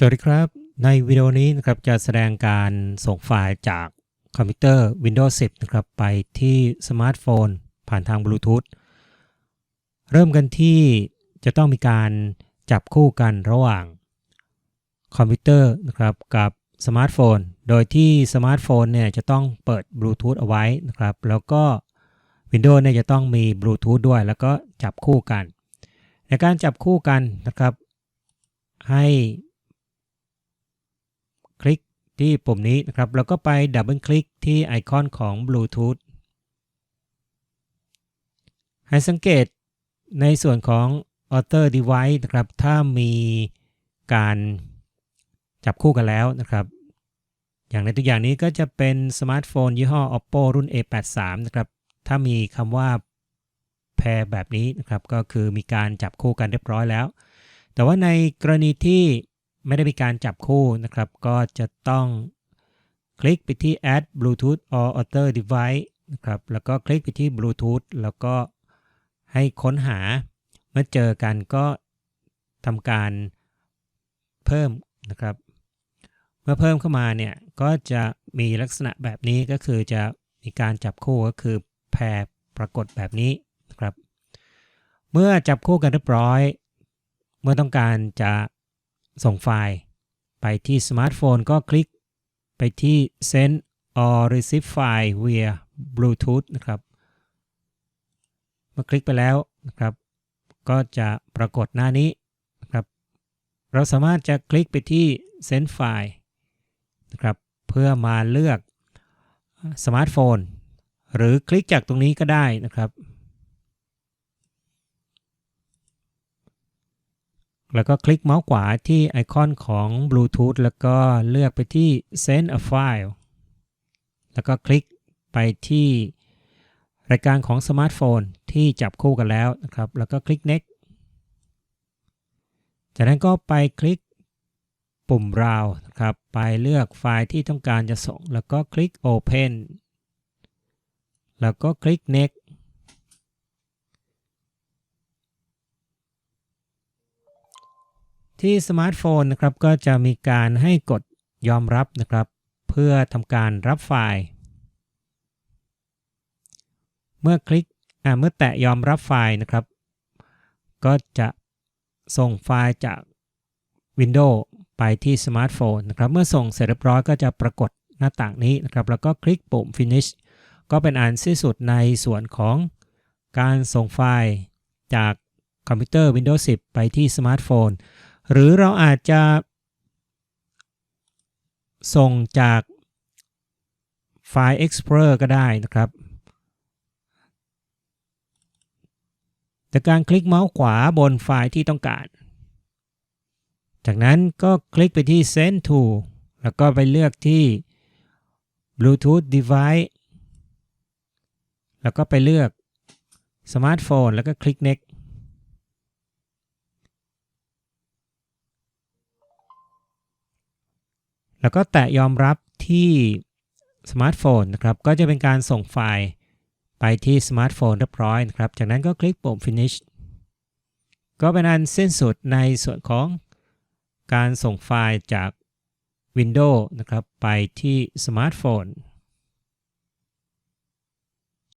สวัสดีครับ ในวิดีโอนี้นะครับจะแสดงการส่งไฟล์จากคอมพิวเตอร์ Windows 10 นะครับ ไปที่สมาร์ทโฟน ผ่านทางบลูทูธเริ่มกันที่จะต้องมีการจับคู่กันระหว่างคอมพิวเตอร์นะครับกับสมาร์ทโฟน โดยที่สมาร์ทโฟนเนี่ยจะต้องเปิดบลูทูธเอาไว้นะครับ แล้วก็ Windows เนี่ยจะต้องมีบลูทูธด้วย แล้วก็จับคู่กัน ในการจับคู่กันนะครับ ให้ ที่ปุ่มนี้นะครับ แล้วก็ไปดับเบิลคลิกที่ไอคอนของบลูทูธให้สังเกตในส่วนของ Author Device นะครับ ถ้ามีการจับคู่กันแล้วนะครับ อย่างในตัวอย่างนี้ก็จะเป็นสมาร์ทโฟนยี่ห้อ Oppo รุ่น A83 นะครับ ถ้ามีคำว่าแพรแบบนี้นะครับ ก็คือมีการจับคู่กันเรียบร้อยแล้ว แต่ว่าในกรณีที่ ไม่ได้มีการจับคู่นะครับ ก็จะต้องคลิกไปที่ add bluetooth or other device นะครับ แล้วก็คลิกไปที่ bluetooth แล้วก็ให้ค้นหา เมื่อเจอกันก็ทำการเพิ่มนะครับ เมื่อเพิ่มเข้ามาเนี่ย ก็จะมีลักษณะแบบนี้ก็คือจะมีการจับคู่ก็คือแพรปรากฏแบบนี้นะครับ เมื่อจับคู่กันเรียบร้อย เมื่อต้องการจะ ส่งไฟล์ ไปที่สมาร์ทโฟนก็คลิกไปที่ send or receive file via Bluetooth นะครับเมื่อคลิกไปแล้วนะครับ ก็จะปรากฏหน้านี้นะครับ เราสามารถจะคลิกไปที่ send file นะครับ เพื่อมาเลือกสมาร์ทโฟน หรือคลิกจากตรงนี้ก็ได้นะครับ แล้วก็คลิกเมาส์ขวาที่ไอคอนของ Bluetooth แล้วก็เลือกไปที่ Send a file แล้วก็คลิกไปที่รายการของสมาร์ทโฟนที่จับคู่กันแล้วนะครับ แล้วก็คลิก next จากนั้นก็ไปคลิกปุ่ม Browse นะครับ ไปเลือกไฟล์ที่ต้องการจะส่ง แล้วก็คลิก Open แล้วก็คลิก next ที่สมาร์ทโฟนนะครับก็จะมีการให้กดยอมรับนะครับ เพื่อทำการรับไฟล์ เมื่อคลิกเมื่อแตะยอมรับไฟล์นะครับ ก็จะส่งไฟล์จาก Windows ไปที่สมาร์ทโฟนนะครับ เมื่อส่งเสร็จเรียบร้อยก็จะปรากฏหน้าต่างนี้นะครับ แล้วก็คลิกปุ่ม finish ก็เป็นอันสิ้นสุดในส่วนของการส่งไฟล์จากคอมพิวเตอร์ Windows 10 ไปที่สมาร์ทโฟน หรือเราอาจจะส่งจากไฟล์ Explorer ก็ได้นะครับ แต่การคลิกเมาส์ขวาบนไฟล์ที่ต้องการ จากนั้นก็คลิกไปที่ Send to แล้วก็ไปเลือกที่ Bluetooth device แล้วก็ไปเลือกสมาร์ทโฟน แล้วก็คลิก next แล้วก็แตะยอมรับที่สมาร์ทโฟนนะครับ ก็จะเป็นการส่งไฟล์ไปที่สมาร์ทโฟนเรียบร้อยนะครับ จากนั้นก็คลิกปุ่ม finish ก็เป็นอันสิ้นสุดในส่วนของการส่งไฟล์จาก Windows นะครับ ไปที่สมาร์ทโฟน